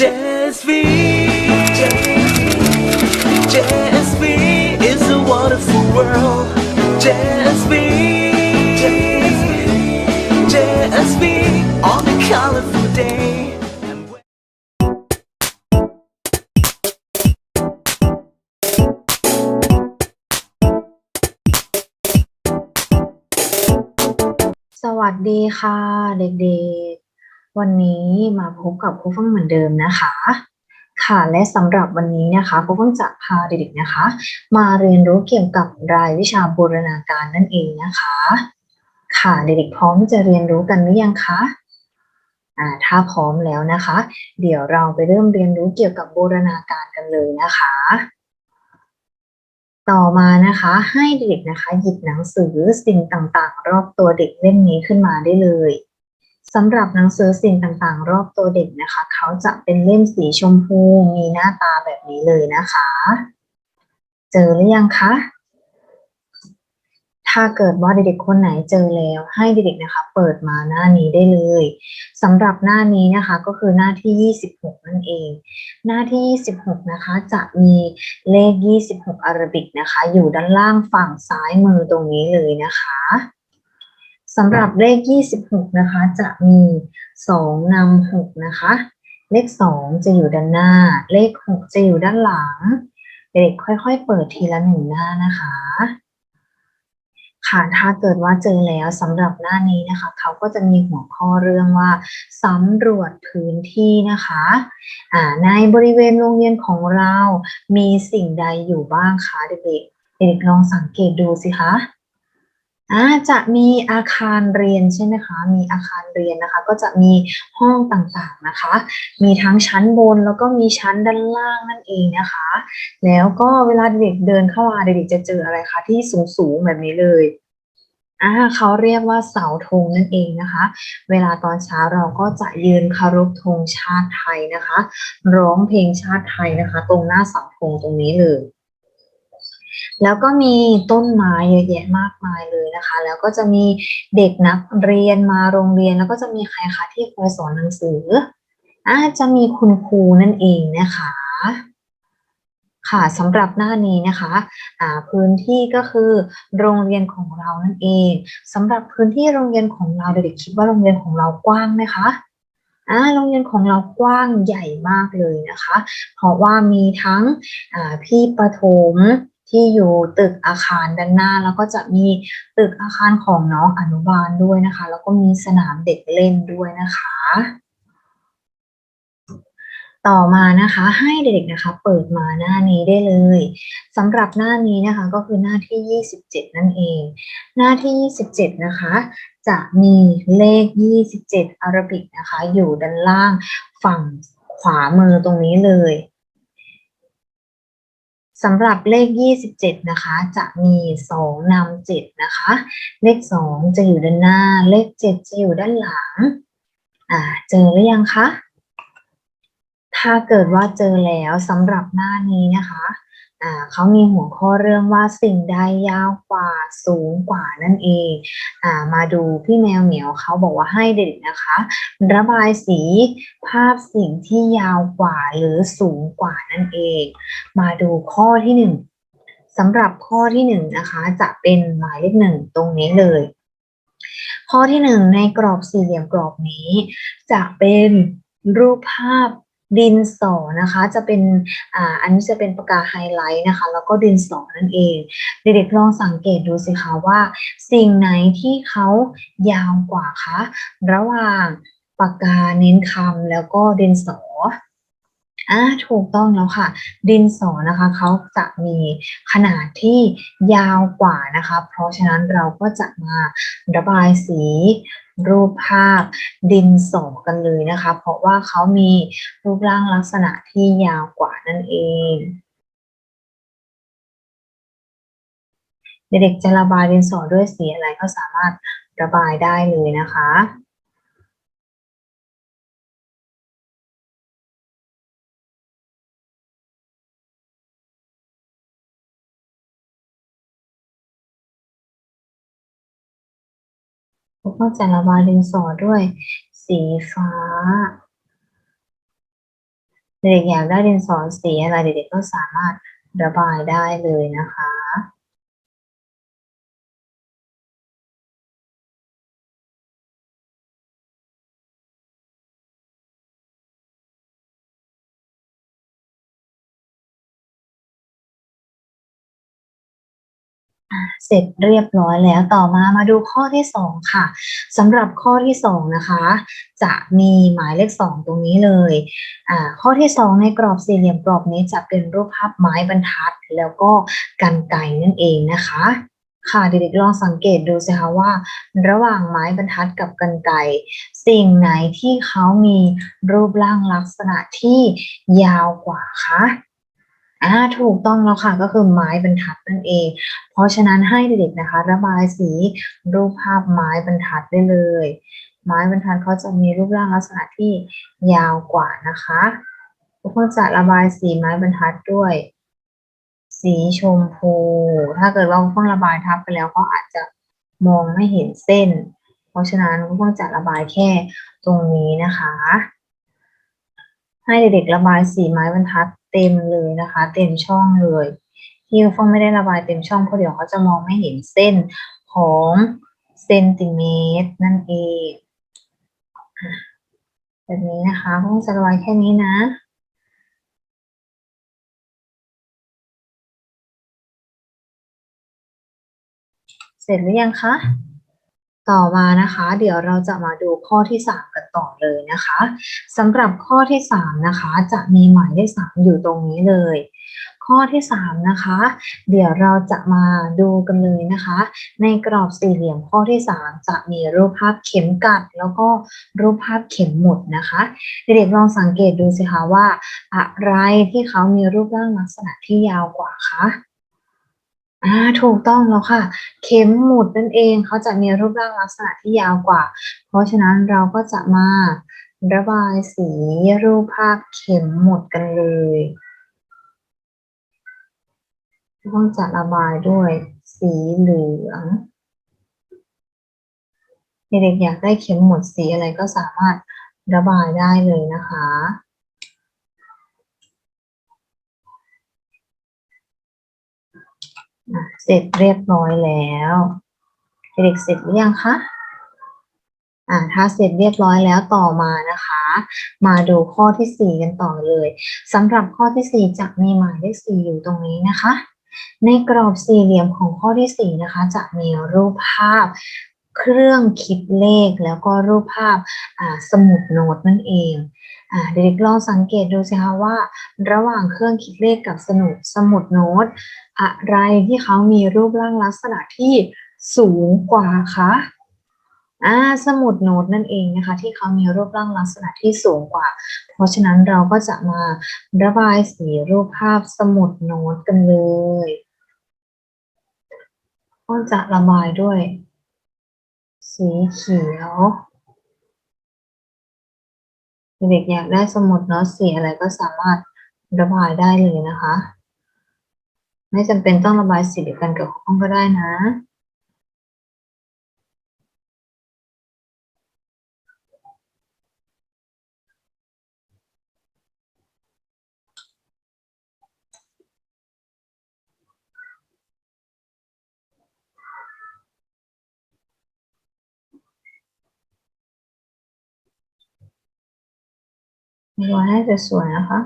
JSV JSV is a wonderful world JSV JSV on a colorful day And when- สวัสดีค่ะเด็กๆ วันนี้มาพบกับครูฟังเหมือนเดิมนะคะ ค่ะและสำหรับวันนี้นะคะครูฟังจะพาเด็กๆนะคะ มาเรียนรู้เกี่ยวกับรายวิชาบูรณาการนั่นเองนะคะ ค่ะเด็กๆพร้อมจะเรียนรู้กันหรือยังคะอ่าถ้าพร้อมแล้วนะคะ เดี๋ยวเราไปเริ่มเรียนรู้เกี่ยวกับบูรณาการกันเลยนะคะ ต่อมานะคะให้เด็กๆนะคะ หยิบหนังสือสิ่งต่างๆ รอบตัวเด็กเล่มนี้ขึ้นมาได้เลย สำหรับหนังสือสิ่งต่างๆ รอบตัวเด็กนะคะ เขาจะเป็นเล่มสีชมพู มีหน้าตาแบบนี้เลยนะคะ เจอหรือยังคะ ถ้าเกิดว่าเด็กๆคนไหนเจอแล้ว ให้เด็กๆนะคะ เปิดมาหน้านี้ได้เลยสำหรับหน้านี้นะคะก็คือหน้าที่ 26 นั่นเอง หน้าที่ 26 นะคะ จะมีเลข 26 อารบิกนะคะ อยู่ด้านล่างฝั่งซ้ายมือตรงนี้เลยนะคะ สำหรับเลข 26 นะคะ จะมี 2นำ6นะคะ เลข 2 จะอยู่ด้านหน้า เลข 6 จะอยู่ด้านหลัง เด็กค่อยๆ เปิดทีละหนึ่งหน้านะคะ ค่ะถ้าเกิดว่าเจอแล้วสำหรับหน้านี้นะคะ เขาก็จะมีหัวข้อเรื่องว่าสำรวจพื้นที่นะคะอ่าในบริเวณโรงเรียนของเรา มีสิ่งใดอยู่บ้างคะเด็กๆเด็กๆลองสังเกตดูสิคะ อ่าจะมีอาคารเรียนใช่ไหมคะ มีอาคารเรียนนะคะ ก็จะมีห้องต่างๆนะคะ มีทั้งชั้นบนแล้วก็มีชั้นด้านล่างนั่นเองนะคะ แล้วก็เวลาเด็กเดินเข้ามาเด็กๆจะเจออะไรคะที่สูงๆแบบนี้เลยอ่าเขาเรียกว่าเสาธงนั่นเองนะคะ เวลาตอนเช้าเราก็จะยืนคารพธงชาติไทยนะคะ ร้องเพลงชาติไทยนะคะ ตรงหน้าเสาธงตรงนี้เลย แล้วก็มีต้นไม้เยอะแยะมากมายเลยนะคะ แล้วก็จะมีเด็กนักเรียนมาโรงเรียน แล้วก็จะมีใครคะที่คอยสอนหนังสืออ่าจะมีคุณครูนั่นเองนะคะ ค่ะสำหรับหน้านี้นะคะอ่าพื้นที่ก็คือโรงเรียนของเรานั่นเองสำหรับพื้นที่โรงเรียนของเราเด็กๆคิดว่าโรงเรียนของเรากว้างไหมคะอ่าโรงเรียนของเรากว้างใหญ่มากเลยนะคะ เพราะว่ามีทั้งอ่าพี่ประถม ที่อยู่ตึกอาคารด้านหน้า แล้วก็จะมีตึกอาคารของน้องอนุบาลด้วยนะคะ แล้วก็มีสนามเด็กเล่นด้วยนะคะ ต่อมานะคะให้เด็กๆนะคะ เปิดมาหน้านี้ได้เลยสำหรับหน้านี้นะคะก็คือหน้าที่ 27 นั่นเอง หน้าที่ 27 นะคะจะมีเลข 27 อาราบิกนะคะ อยู่ด้านล่างฝั่งขวามือตรงนี้เลย สำหรับเลข 27 นะคะ จะมี 2นำ7นะคะ เลข 2 จะอยู่ด้านหน้า เลข 7 จะอยู่ด้านหลัง อ่า เจอหรือยังคะ ถ้าเกิดว่าเจอแล้วสำหรับหน้านี้นะคะ เขามีหัวข้อเรื่องว่าสิ่งใดยาวกว่าสูงกว่านั่นเองอมาดูพี่แมวเหมียวเขาบอกว่าให้เด็กนะคะ ระบายสีภาพสิ่งที่ยาวกว่าหรือสูงกว่านั่นเอง มาดูข้อที่หนึ่งสำหรับข้อที่หนึ่งนะคะ จะเป็นหมายเลขหนึ่งตรงนี้เลย ข้อที่หนึ่งในกรอบสี่เหลี่ยมกรอบนี้ จะเป็นรูปภาพ ดินสอนะคะจะเป็นอ่าอันนี้จะเป็นปากกาไฮไลท์นะคะ แล้วก็ดินสอนั่นเอง เด็กๆลองสังเกตดูสิคะว่า สิ่งไหนที่เขายาวกว่าคะระหว่างปากกาเน้นคำแล้วก็ดินสออ่าถูกต้องแล้วค่ะ ดินสอนะคะเขาจะมีขนาดที่ยาวกว่านะคะ เพราะฉะนั้นเราก็จะมาระบายสี รูปภาพดินสอกันเลยนะคะ เพราะว่าเขามีรูปร่างลักษณะที่ยาวกว่านั่นเองเด็กๆจะระบายดินสอด้วยสีอะไรก็สามารถระบายได้เลยนะคะ แล้วก็จะระบายดินสอด้วย สีฟ้า เด็กอยากได้ดินสอสีอะไรเด็กๆก็สามารถระบายได้เลยนะคะ เสร็จเรียบร้อยแล้วต่อมามาดูข้อที่สองค่ะสำหรับข้อที่สองนะคะ จะมีหมายเลขสองตรงนี้เลยอ่าข้อที่สองในกรอบสี่เหลี่ยมกรอบนี้จะเป็นรูปภาพไม้บรรทัด แล้วก็กันไก่นั่นเองนะคะ ค่ะเด็กๆลองสังเกตดูสิคะว่า ระหว่างไม้บรรทัดกับกันไก่สิ่งไหนที่เขามีรูปร่างลักษณะที่ยาวกว่าคะ อ่าถูกต้องแล้วค่ะก็คือไม้บรรทัดนั่นเอง เพราะฉะนั้นให้เด็กๆนะคะ ระบายสีรูปภาพไม้บรรทัดได้เลย ไม้บรรทัดเขาจะมีรูปร่างลักษณะที่ยาวกว่านะคะทุกคนจะระบายสีไม้บรรทัดด้วย สีชมพู ถ้าเกิดว่าคุณระบายทับไปแล้วก็อาจจะมองไม่เห็นเส้น เพราะฉะนั้นคุณจะระบายแค่ตรงนี้นะคะ ให้เด็กๆระบายสีไม้บรรทัดเต็มเลยนะคะ เต็มช่องเลยที่ฟองไม่ได้ระบายเต็มช่องเพราะเดี๋ยวเขาจะมองไม่เห็นเส้นของเซนติเมตรนั่นเองแบบนี้นะคะฟองจะระบายแค่นี้นะเสร็จหรือยังคะ ต่อมานะคะ เดี๋ยวเราจะมาดูข้อที่สามกันต่อเลยนะคะสำหรับข้อที่สามนะคะ จะมีหมายเลขสามอยู่ตรงนี้เลย ข้อที่สามนะคะ เดี๋ยวเราจะมาดูกันเลยนะคะ ในกรอบสี่เหลี่ยมข้อที่สามจะมีรูปภาพเข็มกัด แล้วก็รูปภาพเข็มหมุดนะคะเด็กๆลองสังเกตดูสิคะว่า อะไรที่เขามีรูปร่างลักษณะที่ยาวกว่าคะ อ่าถูกต้องแล้วค่ะ เข็มหมุดนั่นเองเขาจะมีรูปร่างลักษณะที่ยาวกว่า เพราะฉะนั้นเราก็จะมาระบายสีรูปภาพเข็มหมุดกันเลยต้องจะระบายด้วยสีเหลืองเด็กๆอยากได้เข็มหมุดสีอะไรก็สามารถระบายได้เลยนะคะ อะ เสร็จเรียบร้อยแล้วเด็กเสร็จหรือยังคะอ่าถ้าเสร็จเรียบร้อยแล้วต่อมานะคะ มาดูข้อที่สี่กันต่อเลยสำหรับข้อที่สี่จะมีหมายเลขสี่อยู่ตรงนี้นะคะ ในกรอบสี่เหลี่ยมของข้อที่สี่นะคะ จะมีรูปภาพเครื่องคิดเลขแล้วก็รูปภาพสมุดโน้ตนั่นเอง เด็กๆลองสังเกตดูสิคะว่า ระหว่างเครื่องคิดเลขกับสนุดสมุดโน้ต อะไรที่เขามีรูปร่างลักษณะที่สูงกว่าคะอ่าสมุดโน้ตนั่นเองนะคะที่เขามีรูปร่างลักษณะที่สูงกว่า เพราะฉะนั้นเราก็จะมาระบายสีรูปภาพสมุดโน้ตกันเลยก็จะระบายด้วย สีเขียว เด็กอยากได้สมุดโน้ตสีอะไรก็สามารถระบายได้เลยนะคะ ไม่จำเป็นต้องระบายสีเดียวกันกับห้องก็ได้นะ ระบายให้สวยๆนะคะ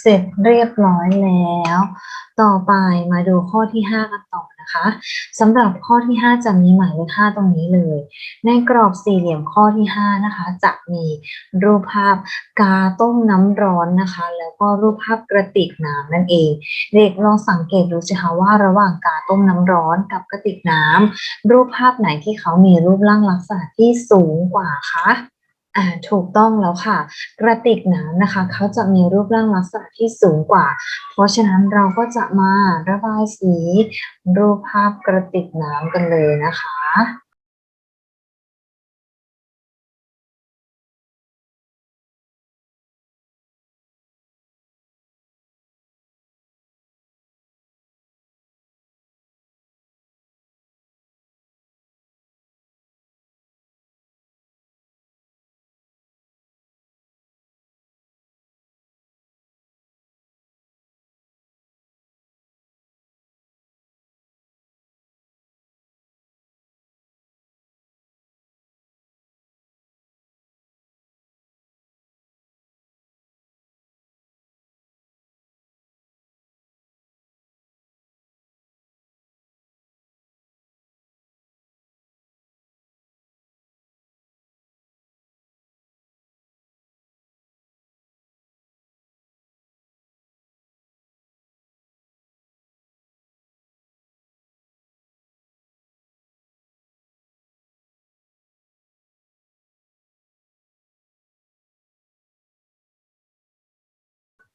เสร็จเรียบร้อยแล้ว ต่อไปมาดูข้อที่ห้ากันต่อนะคะสำหรับข้อที่ห้าจะมีหมายเลขห้าตรงนี้เลย ในกรอบสี่เหลี่ยมข้อที่ห้านะคะ จะมีรูปภาพกาต้มน้ำร้อนนะคะ แล้วก็รูปภาพกระติกน้ำนั่นเอง เด็กลองสังเกตดูสิคะว่าระหว่างกาต้มน้ำร้อนกับกระติกน้ำรูปภาพไหนที่เขามีรูปร่างลักษณะที่สูงกว่าคะ อ่าถูกต้องแล้วค่ะ กระติกน้ำนะคะ เขาจะมีรูปร่างลักษณะที่สูงกว่า เพราะฉะนั้นเราก็จะมาระบายสี รูปภาพกระติกน้ำกันเลยนะคะ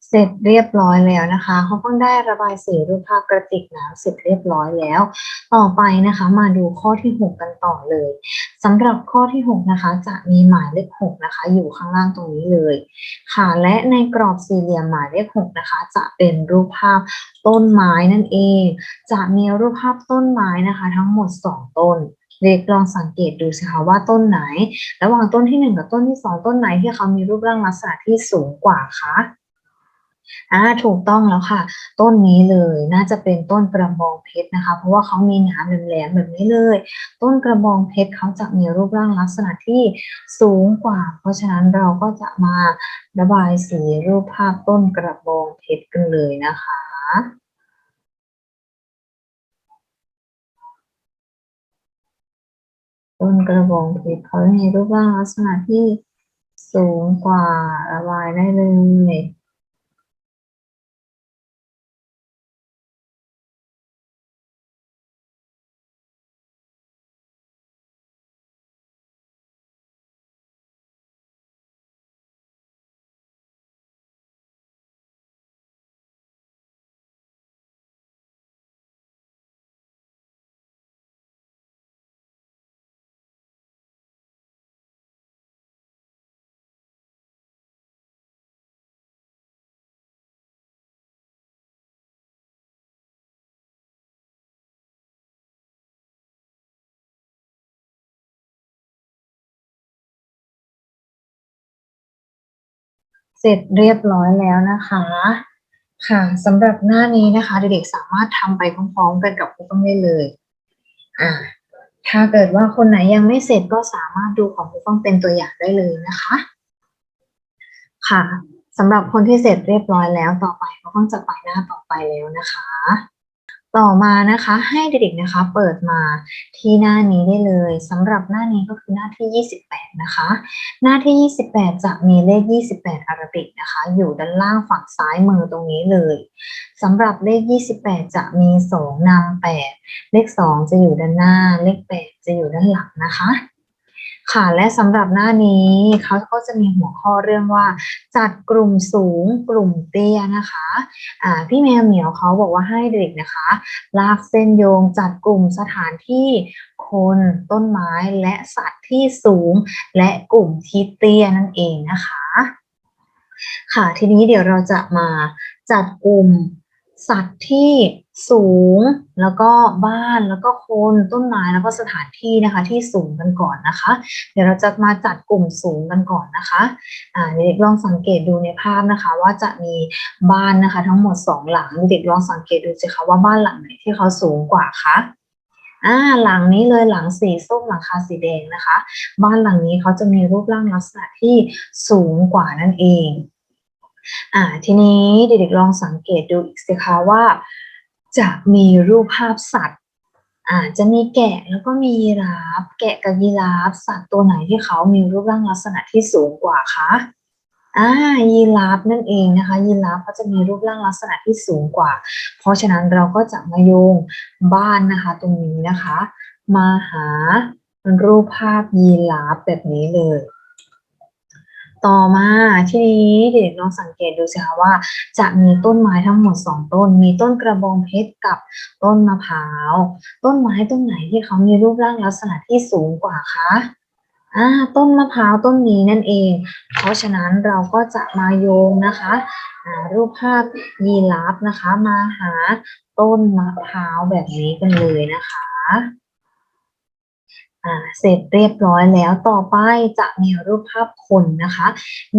เสร็จเรียบร้อยแล้วนะคะเขาเพิ่งได้ระบายสีรูปภาพกระติกน้ำเสร็จเรียบร้อยแล้ว ต่อไปนะคะ มาดูข้อที่ 6 กันต่อเลยสำหรับข้อที่ 6 นะคะ จะมีหมายเลข6นะคะ อยู่ข้างล่างตรงนี้เลย ค่ะและในกรอบสี่เหลี่ยมหมายเลข6นะคะ จะเป็นรูปภาพต้นไม้นั่นเอง จะมีรูปภาพต้นไม้นะคะ ทั้งหมด 2 ต้นเด็กลองสังเกตดูสิคะว่าต้นไหน ระหว่างต้นที่หนึ่งกับต้นที่สองต้นไหนที่เขามีรูปร่างลักษณะที่สูงกว่าคะ อ่าถูกต้องแล้วค่ะ ต้นนี้เลยน่าจะเป็นต้นกระบองเพชรนะคะ เพราะว่าเขามีหนามแหลมๆแบบนี้เลย ต้นกระบองเพชรเขาจะมีรูปร่างลักษณะที่สูงกว่า เพราะฉะนั้นเราก็จะมาระบายสีรูปภาพต้นกระบองเพชรกันเลยนะคะต้นกระบองเพชรเขามีรูปร่างลักษณะที่สูงกว่าระบายได้เลย เสร็จเรียบร้อยแล้วนะคะ ค่ะสำหรับหน้านี้นะคะ เด็กๆสามารถทำไปพร้อมๆกันกับครูต้องได้เลยอ่าถ้าเกิดว่าคนไหนยังไม่เสร็จก็สามารถดูของครูต้องเป็นตัวอย่างได้เลยนะคะ ค่ะสำหรับคนที่เสร็จเรียบร้อยแล้วต่อไปเขาต้องจะไปหน้าต่อไปแล้วนะคะ ต่อมานะคะให้เด็กๆนะคะเปิดมาที่หน้านี้ได้เลยสำหรับหน้านี้ก็คือหน้าที่ 28 นะคะ หน้าที่ 28 จะมีเลข 28 อาราบิกนะคะ อยู่ด้านล่างฝั่งซ้ายมือตรงนี้เลยสำหรับเลข 28 จะมี 2นำ8เลข 2 จะอยู่ด้านหน้า เลข 8 จะอยู่ด้านหลังนะคะ ค่ะ และสำหรับหน้านี้เขาก็จะมีหัวข้อเรื่องว่า จัดกลุ่มสูงกลุ่มเตี้ยนะคะอ่าพี่แมวเหมียวเขาบอกว่าให้เด็กนะคะ ลากเส้นโยงจัดกลุ่มสถานที่คนต้นไม้และสัตว์ที่สูง และกลุ่มที่เตี้ยนั่นเองนะคะ ค่ะทีนี้เดี๋ยวเราจะมาจัดกลุ่ม สัตว์ที่สูงแล้วก็บ้านแล้วก็คนต้นไม้แล้วก็สถานที่นะคะ ที่สูงกันก่อนนะคะ เดี๋ยวเราจะมาจัดกลุ่มสูงกันก่อนนะคะอ่าเด็กๆลองสังเกตดูในภาพนะคะ ว่าจะมีบ้านนะคะ ทั้งหมดสองหลังเด็กๆลองสังเกตดูสิคะว่าบ้านหลังไหนที่เขาสูงกว่าคะอ่าหลังนี้เลยหลังสีส้มหลังคาสีแดงนะคะ บ้านหลังนี้เขาจะมีรูปร่างลักษณะที่สูงกว่านั่นเอง อ่าทีนี้เด็กๆลองสังเกตดูอีกสิคะว่า จะมีรูปภาพสัตว์อาจะมีแกะแล้วก็มียีราฟแกะกับยีราฟสัตว์ตัวไหนที่เขามีรูปร่างลักษณะที่สูงกว่าคะอ่ายีราฟนั่นเองนะคะยีราฟเขาจะมีรูปร่างลักษณะที่สูงกว่า เพราะฉะนั้นเราก็จะมาโยงบ้านนะคะ ตรงนี้นะคะ มาหารูปภาพยีราฟแบบนี้เลย ต่อมาทีนี้เด็กๆลองสังเกตดูสิคะว่า จะมีต้นไม้ทั้งหมดสองต้น มีต้นกระบองเพชรกับต้นมะพร้าว ต้นไม้ต้นไหนที่เขามีรูปร่างลักษณะที่สูงกว่าคะอ่าต้นมะพร้าวต้นนี้นั่นเอง เพราะฉะนั้นเราก็จะมาโยงนะคะรูปภาพยีราฟนะคะ มาหาต้นมะพร้าวแบบนี้กันเลยนะคะ เสร็จเรียบร้อยแล้วต่อไปจะมีรูปภาพคนนะคะ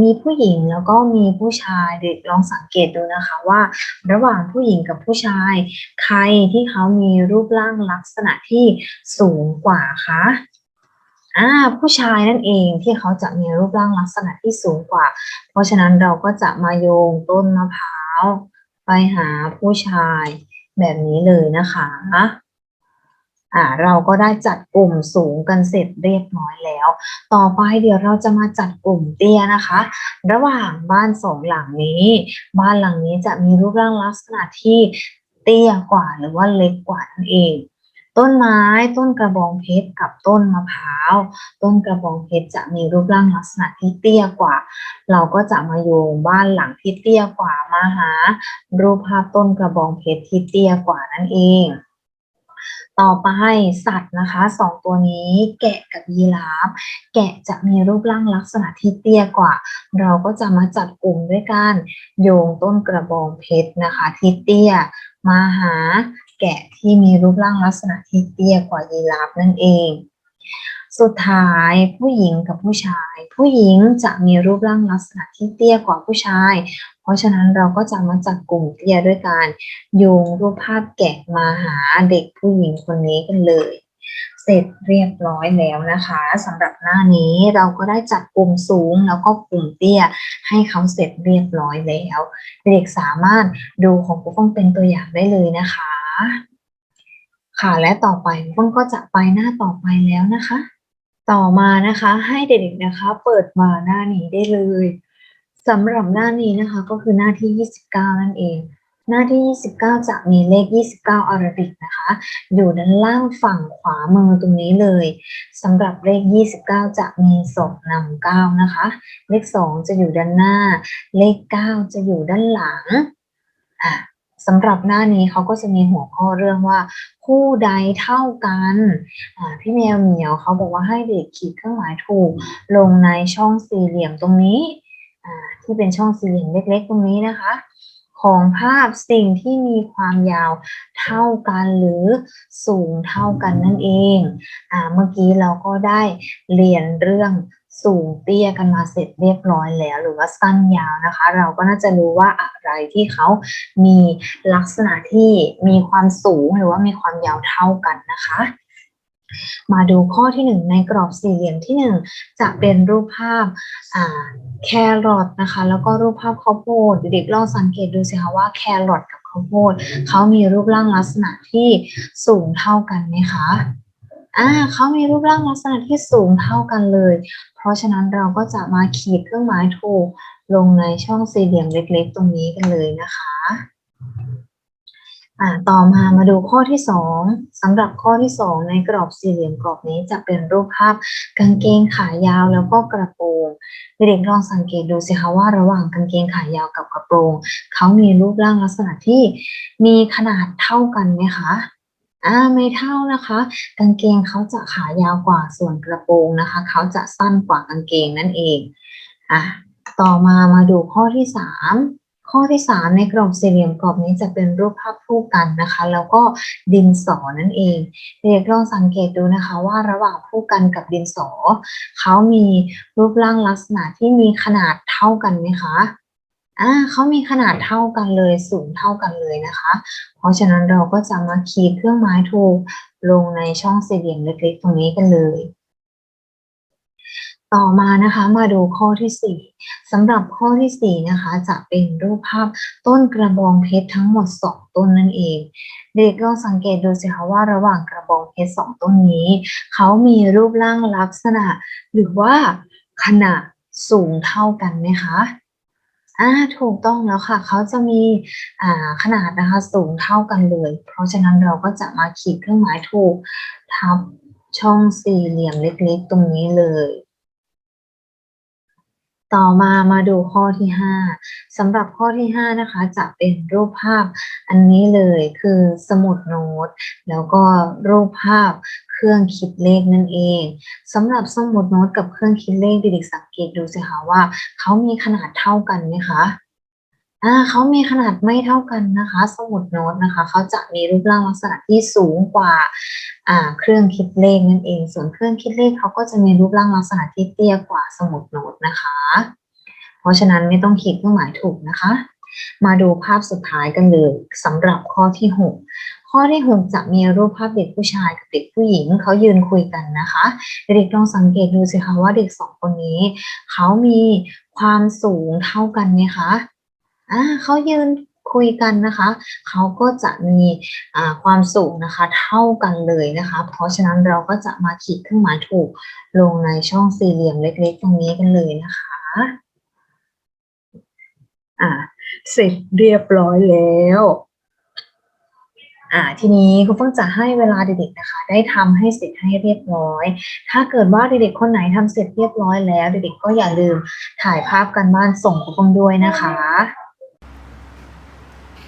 มีผู้หญิงแล้วก็มีผู้ชายเด็กลองสังเกตดูนะคะว่า ระหว่างผู้หญิงกับผู้ชาย ใครที่เขามีรูปร่างลักษณะที่สูงกว่าคะอ่าผู้ชายนั่นเองที่เขาจะมีรูปร่างลักษณะที่สูงกว่า เพราะฉะนั้นเราก็จะมาโยงต้นมะพร้าว ไปหาผู้ชายแบบนี้เลยนะคะ อ่าเราก็ได้จัดกลุ่มสูงกันเสร็จเรียบร้อยแล้ว ต่อไปเดี๋ยวเราจะมาจัดกลุ่มเตี้ยนะคะ ระหว่างบ้านสองหลังนี้ บ้านหลังนี้จะมีรูปร่างลักษณะที่เตี้ยกว่าหรือว่าเล็กกว่านั่นเอง ต้นไม้ต้นกระบองเพชรกับต้นมะพร้าว ต้นกระบองเพชรจะมีรูปร่างลักษณะที่เตี้ยกว่า เราก็จะมาโยงบ้านหลังที่เตี้ยกว่ามาหา รูปภาพต้นกระบองเพชรที่เตี้ยกว่านั่นเอง ต่อไปสัตว์นะคะสองตัวนี้แกะกับยีราฟ แกะจะมีรูปร่างลักษณะที่เตี้ยกว่า เราก็จะมาจัดกลุ่มด้วยการโยงต้นกระบองเพชรนะคะที่เตี้ยมาหาแกะที่มีรูปร่างลักษณะที่เตี้ยกว่ายีราฟนั่นเอง สุดท้ายผู้หญิงกับผู้ชาย ผู้หญิงจะมีรูปร่างลักษณะที่เตี้ยกว่าผู้ชาย เพราะฉะนั้นเราก็จะมาจัดกลุ่มเตี้ยด้วยการโยงรูปภาพแกะมาหาเด็กผู้หญิงคนนี้กันเลย เสร็จเรียบร้อยแล้วนะคะสำหรับหน้านี้เราก็ได้จัดกลุ่มสูงแล้วก็กลุ่มเตี้ยให้เขาเสร็จเรียบร้อยแล้ว เด็กสามารถดูของครูฟ้องเป็นตัวอย่างได้เลยนะคะค่ะและต่อไปครูฟ้องก็จะไปหน้าต่อไปแล้วนะคะ ต่อมานะคะให้เด็กๆนะคะ เปิดมาหน้านี้ได้เลยสำหรับหน้านี้นะคะก็คือหน้าที่ 29 นั่นเอง หน้าที่ 29 จะมีเลข 29อารบิกนะคะ อยู่ด้านล่างฝั่งขวามือตรงนี้เลยสำหรับเลข 29 จะมีสองนำเก้านะคะ เลข 2 จะอยู่ด้านหน้า เลข 9 จะอยู่ด้านหลังอะ สำหรับหน้านี้เขาก็จะมีหัวข้อเรื่องว่าคู่ใดเท่ากันพี่แมวเหมียวเขาบอกว่าให้เด็กขีดเครื่องหมายถูก ลงในช่องสี่เหลี่ยมตรงนี้ที่เป็นช่องสี่เหลี่ยมเล็กๆ ตรงนี้นะคะ ของภาพสิ่งที่มีความยาวเท่ากันหรือสูงเท่ากันนั่นเองอเมื่อกี้เราก็ได้เรียนเรื่อง สูงเตี้ยกันมาเสร็จเรียบร้อยแล้ว หรือว่าสั้นยาวนะคะ เราก็น่าจะรู้ว่าอะไรที่เขามีลักษณะที่มีความสูงหรือว่ามีความยาวเท่ากันนะคะ มาดูข้อที่หนึ่งในกรอบสี่เหลี่ยมที่หนึ่งจะเป็นรูปภาพแครอทนะคะ แล้วก็รูปภาพข้าวโพดเด็กๆลองสังเกตดูสิคะว่าแครอทกับข้าวโพดเขามีรูปร่างลักษณะที่สูงเท่ากันไหมคะ อ่าเขามีรูปร่างลักษณะที่สูงเท่ากันเลย เพราะฉะนั้นเราก็จะมาขีดเครื่องหมายถูกลงในช่องสี่เหลี่ยมเล็กๆ ตรงนี้กันเลยนะคะอ่าต่อมามาดูข้อที่สองสำหรับข้อที่สองในกรอบสี่เหลี่ยมกรอบนี้จะเป็นรูปภาพกางเกงขายาวแล้วก็กระโปรงเด็กๆลองสังเกตดูสิคะว่าระหว่างกางเกงขายาวกับกระโปรงเขามีรูปร่างลักษณะที่มีขนาดเท่ากันไหมคะ อ่าไม่เท่านะคะ กางเกงเขาจะขายาวกว่าส่วนกระโปรงนะคะ เขาจะสั้นกว่ากางเกงนั่นเองอะต่อมามาดูข้อที่สามข้อที่ 3 ในกรอบสี่เหลี่ยมกรอบนี้จะเป็นรูปภาพคู่กันนะคะ แล้วก็ดินสอนั่นเองเด็กลองสังเกตดูนะคะว่าระหว่างคู่กันกับดินสอเขามีรูปร่างลักษณะที่มีขนาดเท่ากันไหมคะ อ่าเขามีขนาดเท่ากันเลยสูงเท่ากันเลยนะคะ เพราะฉะนั้นเราก็จะมาขีดเครื่องหมายถูกลงในช่องสี่เหลี่ยมเล็กๆ ตรงนี้กันเลย ต่อมานะคะมาดูข้อที่สี่สำหรับข้อที่สี่นะคะ จะเป็นรูปภาพต้นกระบองเพชรทั้งหมดสองต้นนั่นเอง เด็กลองสังเกตดูสิคะว่าระหว่างกระบองเพชรสองต้นนี้ เขามีรูปร่างลักษณะ หรือว่าขนาดสูงเท่ากันไหมคะ อ่าถูกต้องแล้วค่ะ เขาจะมีอ่าขนาดนะคะสูงเท่ากันเลย เพราะฉะนั้นเราก็จะมาขีดเครื่องหมายถูกทับช่องสี่เหลี่ยมเล็กๆ ตรงนี้เลย ต่อมามาดูข้อที่ห้าสำหรับข้อที่ห้านะคะจะเป็นรูปภาพอันนี้เลยคือสมุดโน้ต แล้วก็รูปภาพเครื่องคิดเลขนั่นเองสำหรับสมุดโน้ตกับเครื่องคิดเลขเด็กๆสังเกตดูสิคะว่าเขามีขนาดเท่ากันไหมคะ อ่าเขามีขนาดไม่เท่ากันนะคะ สมุดโน้ตนะคะเขาจะมีรูปร่างลักษณะที่สูงกว่าอ่าเครื่องคิดเลขนั่นเอง ส่วนเครื่องคิดเลขเขาก็จะมีรูปร่างลักษณะที่เตี้ยกว่าสมุดโน้ตนะคะ เพราะฉะนั้นไม่ต้องขีดเครื่องหมายถูกนะคะ มาดูภาพสุดท้ายกันเลยสำหรับข้อที่หกข้อที่หกจะมีรูปภาพเด็กผู้ชายกับเด็กผู้หญิงเขายืนคุยกันนะคะ เด็กๆลองสังเกตดูสิคะว่าเด็กสองคนนี้เขามีความสูงเท่ากันไหมคะ อ่าเขายืนคุยกันนะคะ เขาก็จะมีความสูงนะคะ เท่ากันเลยนะคะ เพราะฉะนั้นเราก็จะมาขีดเครื่องหมายถูกลงในช่องสี่เหลี่ยมเล็กๆ ตรงนี้กันเลยนะคะ อ่า เสร็จเรียบร้อยแล้วอ่าทีนี้ครูเพิ่งจะให้เวลาเด็กๆนะคะ ได้ทำให้เสร็จให้เรียบร้อย ถ้าเกิดว่าเด็กๆคนไหนทำเสร็จเรียบร้อยแล้ว เด็กๆก็อย่าลืมถ่ายภาพกันบ้านส่งครูเพิ่งด้วยนะคะ